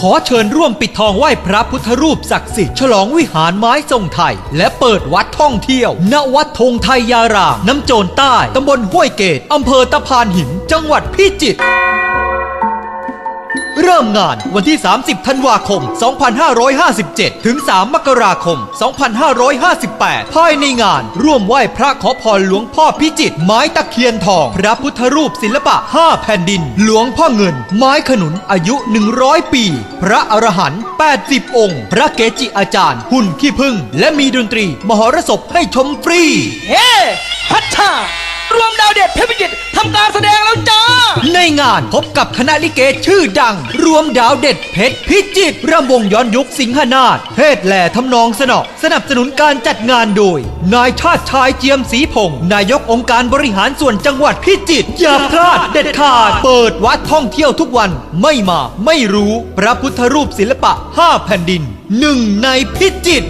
ขอเชิญร่วมปิดทองไหว้พระพุทธรูปศักดิ์สิทธิ์ฉลองวิหารไม้ทรงไทย และเปิดวัดท่องเที่ยว ณวัดธงไทยยารามน้ำโจรใต้ ตำบลห้วยเกตอำเภอตะพานหิน จังหวัดพิจิตร เริ่มงานวันที่ 30 ธันวาคม 2557 ถึง 3 มกราคม 2558 ภายในงาน ร่วมไหว้พระขอพรหลวงพ่อพิจิตรไม้ตะเคียนทอง พระพุทธรูปศิลปะ 5 แผ่นดิน หลวงพ่อเงิน ไม้ขนุนอายุ 100 ปี พระอรหันต์80 องค์ พระเกจิอาจารย์ หุ่นขี้พึ่ง และมีดนตรี มหรสพให้ชมฟรี เฮ้พัชชา เด็ดเพชรพิจิตรทำการแสดงแล้วจ้า ในงานพบกับคณะลิเกชื่อดัง รวมดาวเด็ดเพชรพิจิตรรำวงย้อนยุคสิงหนาฏเพศแหล่ทำนองสนอสนับสนุนการจัดงานโดย นายชาติชายเจียมศรีพงศ์นายกองค์การบริหารส่วนจังหวัดพิจิตรอย่าพลาดเด็ดขาด เปิดวัดท่องเที่ยวทุกวันไม่มาไม่รู้พระพุทธรูปศิลปะ 5 แผ่นดินหนึ่งในพิจิตร